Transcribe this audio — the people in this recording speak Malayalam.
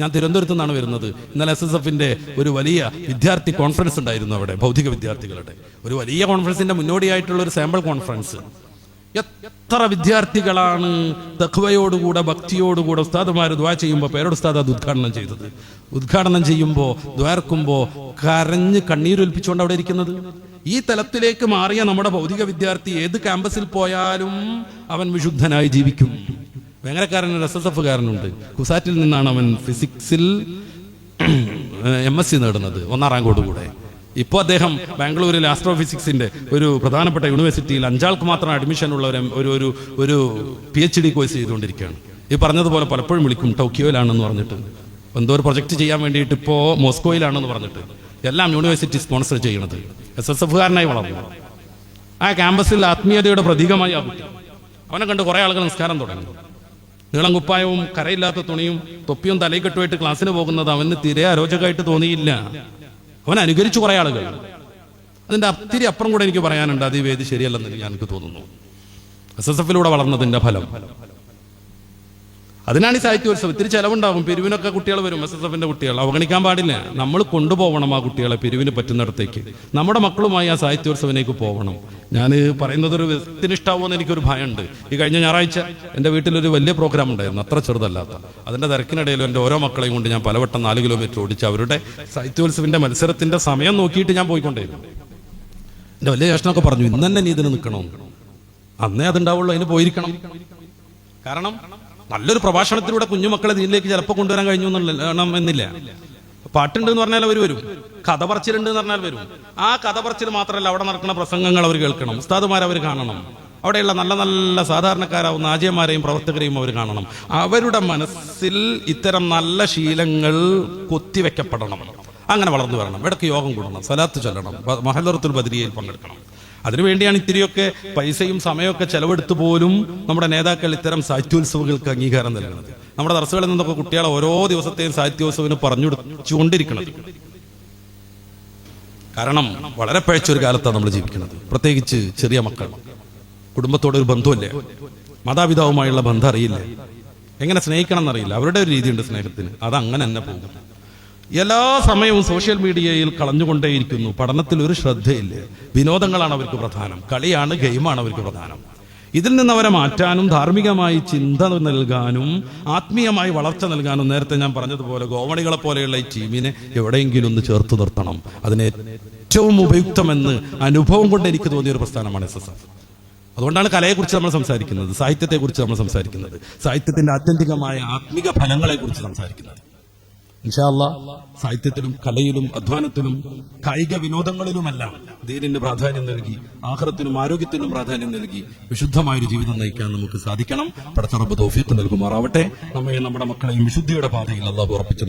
ഞാൻ തിരുവനന്തപുരത്ത് നിന്നാണ് വരുന്നത്. ഇന്നലെ എസ് എസ് എഫിന്റെ ഒരു വലിയ വിദ്യാർത്ഥി കോൺഫറൻസ് ഉണ്ടായിരുന്നു അവിടെ ഭൗതിക വിദ്യാർത്ഥികളുടെ. ഒരു വലിയ കോൺഫറൻസിന്റെ മുന്നോടിയായിട്ടുള്ള ഒരു സാമ്പിൾ കോൺഫറൻസ് എത്ര വിദ്യാർത്ഥികളാണ് തഖ്വയോടുകൂടെ ഭക്തിയോടുകൂടെ ഉസ്താദുമാർ ദ്വാ ചെയ്യുമ്പോൾ പേരോട് ഉസ്താദ് അത് ഉദ്ഘാടനം ചെയ്തത്? ഉദ്ഘാടനം ചെയ്യുമ്പോൾ ദ്വാർക്കുമ്പോൾ കരഞ്ഞ് കണ്ണീരൊലിപ്പിച്ചുകൊണ്ട് അവിടെ ഇരിക്കുന്നത്? ഈ തലത്തിലേക്ക് മാറിയ നമ്മുടെ ഭൗതിക വിദ്യാർത്ഥി ഏത് ക്യാമ്പസിൽ പോയാലും അവൻ വിശുദ്ധനായി ജീവിക്കും. വേങ്ങരക്കാരൻ എസ് എസ് എഫ് കാരനുണ്ട്. കുസാറ്റിൽ നിന്നാണ് അവൻ ഫിസിക്സിൽ എം എസ് സി നേടുന്നത് ഒന്നാം റാങ്കോട് കൂടെ ഇപ്പോൾ അദ്ദേഹം ബാംഗ്ലൂരിലെ ആസ്ട്രോഫിസിക്സിന്റെ ഒരു പ്രധാനപ്പെട്ട യൂണിവേഴ്സിറ്റിയിൽ അഞ്ചാൾക്ക് മാത്രം അഡ്മിഷൻ ഉള്ള ഒരു ഒരു ഒരു ഒരു പി എച്ച് ഡി കോഴ്സ് ചെയ്തുകൊണ്ടിരിക്കുകയാണ്. ഈ പറഞ്ഞതുപോലെ പലപ്പോഴും വിളിക്കും ടോക്കിയോയിലാണെന്ന് പറഞ്ഞിട്ട്. എന്തോ ഒരു പ്രൊജക്റ്റ് ചെയ്യാൻ വേണ്ടിയിട്ട് ഇപ്പോൾ മോസ്കോയിലാണെന്ന് പറഞ്ഞിട്ട്. എല്ലാം യൂണിവേഴ്സിറ്റി സ്പോൺസർ ചെയ്യണത് എസ് എസ് എഫുകാരനായി വളർന്നു. ആ ക്യാമ്പസിൽ ആത്മീയതയുടെ പ്രതീകമായി അവനെ കണ്ട് കുറേ ആളുകൾ നിസ്കാരം തുടങ്ങി. നീളം കുപ്പായവും കരയില്ലാത്ത തുണിയും തൊപ്പിയും തലയിൽ കെട്ടുമായിട്ട് ക്ലാസ്സിന് പോകുന്നത്. അവന് തീരെ അരോചകമായിട്ട് തോന്നിയില്ല. അവൻ അനുകരിച്ചു കുറെ ആളുകൾ. അതിന്റെ അത്തിരി അപ്പുറം കൂടെ എനിക്ക് പറയാനുണ്ട്. അത് ഈ വേദി ശരിയല്ലെന്ന് ഞാൻ എനിക്ക് തോന്നുന്നു. എസ് എസ് എഫിലൂടെ വളർന്നതിന്റെ ഫലം. അതിനാണ് ഈ സാഹിത്യോത്സവം. ഇത്തിരി ചിലവുണ്ടാകും പിരിവിനൊക്കെ കുട്ടികൾ വരും. എസ് എസ് എഫിന്റെ കുട്ടികൾ. അവഗണിക്കാൻ പാടില്ല. നമ്മൾ കൊണ്ടുപോകണം ആ കുട്ടികളെ പിരിവിന് പറ്റുന്നിടത്തേക്ക്. നമ്മുടെ മക്കളുമായി ആ സാഹിത്യോത്സവനേക്ക് പോകണം ഞാൻ പറയുന്നത് ഒരു വ്യക്തിനിഷ്ടാവുമെന്ന് എനിക്കൊരു ഭയമുണ്ട്. ഈ കഴിഞ്ഞ ഞായറാഴ്ച എന്റെ വീട്ടിലൊരു വലിയ പ്രോഗ്രാം ഉണ്ടായിരുന്നു. അത്ര ചെറുതല്ലാത്ത. അതിന്റെ തിരക്കിനിടയിലും എന്റെ ഓരോ മക്കളെയും കൊണ്ട് ഞാൻ പലവട്ടം നാല് കിലോമീറ്റർ ഓടിച്ച് അവരുടെ സാഹിത്യോത്സവിന്റെ മത്സരത്തിന്റെ സമയം നോക്കിയിട്ട് ഞാൻ പോയിക്കൊണ്ടേയിരുന്നു. എന്റെ വലിയ ജ്യേഷ്ഠനൊക്കെ പറഞ്ഞു ഇന്ന് തന്നെ നീ ഇതിന് നിൽക്കണമെന്ന് അന്നേ അതുണ്ടാവുള്ളൂ. അതിന് പോയിരിക്കണം. കാരണം നല്ലൊരു പ്രഭാഷണത്തിലൂടെ കുഞ്ഞുമക്കളെ ഇതിലേക്ക് ചിലപ്പോൾ കൊണ്ടുവരാൻ കഴിഞ്ഞു എന്നുള്ള എന്നില്ല. പാട്ടുണ്ട് എന്ന് പറഞ്ഞാൽ അവർ വരും. കഥ പറച്ചിലുണ്ട് എന്ന് പറഞ്ഞാൽ വരും. ആ കഥ പറച്ചിൽ മാത്രമല്ല അവിടെ നടക്കുന്ന പ്രസംഗങ്ങൾ അവർ കേൾക്കണം. ഉസ്താദുമാർ അവർ കാണണം. അവിടെയുള്ള നല്ല നല്ല സാധാരണക്കാരാവുന്ന ആജയന്മാരെയും പ്രവർത്തകരെയും അവർ കാണണം. അവരുടെ മനസ്സിൽ ഇത്തരം നല്ല ശീലങ്ങൾ കൊത്തിവെക്കപ്പെടണം അങ്ങനെ വളർന്നു വരണം. ഇടയ്ക്ക് യോഗം കൂടണം. സലാത്ത് ചൊല്ലണം. മഹലറത്തുൽ ബദരിയയിൽ പങ്കെടുക്കണം. അതിനുവേണ്ടിയാണ് ഇത്തിരിയൊക്കെ പൈസയും സമയമൊക്കെ ചെലവെടുത്ത് പോലും നമ്മുടെ നേതാക്കൾ ഇത്തരം സാഹിത്യോത്സവങ്ങൾക്ക് അംഗീകാരം നൽകുന്നത്. നമ്മുടെ ദർശകളിൽ നിന്നൊക്കെ കുട്ടികളെ ഓരോ ദിവസത്തെയും സാഹിത്യോത്സവത്തിന് പറഞ്ഞുകൊണ്ടിരിക്കുന്നത് കാരണം വളരെ പഴച്ചൊരു കാലത്താണ് നമ്മൾ ജീവിക്കുന്നത്. പ്രത്യേകിച്ച് ചെറിയ മക്കൾ. കുടുംബത്തോട് ഒരു ബന്ധമില്ല മാതാപിതാവുമായുള്ള ബന്ധം അറിയില്ല. എങ്ങനെ സ്നേഹിക്കണം എന്നറിയില്ല അവരുടെ ഒരു രീതിയുണ്ട് സ്നേഹത്തിന്. അത് അങ്ങനെ തന്നെ പോകും. എല്ലാ സമയവും സോഷ്യൽ മീഡിയയിൽ കളഞ്ഞുകൊണ്ടേയിരിക്കുന്നു. പഠനത്തിൽ ഒരു ശ്രദ്ധയില്ല? വിനോദങ്ങളാണ് അവർക്ക് പ്രധാനം. കളിയാണ് ഗെയിമാണ് അവർക്ക് പ്രധാനം. ഇതിൽ നിന്ന് അവരെ മാറ്റാനും ധാർമ്മികമായി ചിന്ത നൽകാനും ആത്മീയമായി വളർച്ച നൽകാനും നേരത്തെ ഞാൻ പറഞ്ഞതുപോലെ ഗോവണികളെ പോലെയുള്ള ഈ ടീമിനെ എവിടെയെങ്കിലും ഒന്ന് ചേർത്ത് നിർത്തണം. അതിന് ഏറ്റവും ഉപയുക്തമെന്ന് അനുഭവം കൊണ്ട് എനിക്ക് തോന്നിയ ഒരു പ്രസ്ഥാനമാണ് എസ് എസ് എഫ്. അതുകൊണ്ടാണ് കലയെക്കുറിച്ച് നമ്മൾ സംസാരിക്കുന്നത് സാഹിത്യത്തെക്കുറിച്ച് നമ്മൾ സംസാരിക്കുന്നത് സാഹിത്യത്തിന്റെ ആത്യന്തികമായ ആത്മിക ഫലങ്ങളെക്കുറിച്ച് സംസാരിക്കുന്നത്. ഇൻഷാല്ല സാഹിത്യത്തിലും കലയിലും അധ്വാനത്തിലും കായിക വിനോദങ്ങളിലുമെല്ലാം ദീനിന് പ്രാധാന്യം നൽകി ആഹാരത്തിനും ആരോഗ്യത്തിനും പ്രാധാന്യം നൽകി വിശുദ്ധമായൊരു ജീവിതം നയിക്കാൻ നമുക്ക് സാധിക്കണം. പടച്ചറപ്പ് തോഫിയത്ത് നൽകുമാറാവട്ടെ. നമ്മെ നമ്മുടെ മക്കളെയും വിശുദ്ധിയുടെ പാതയിൽ അള്ളാഹ് ഉറപ്പിച്ചു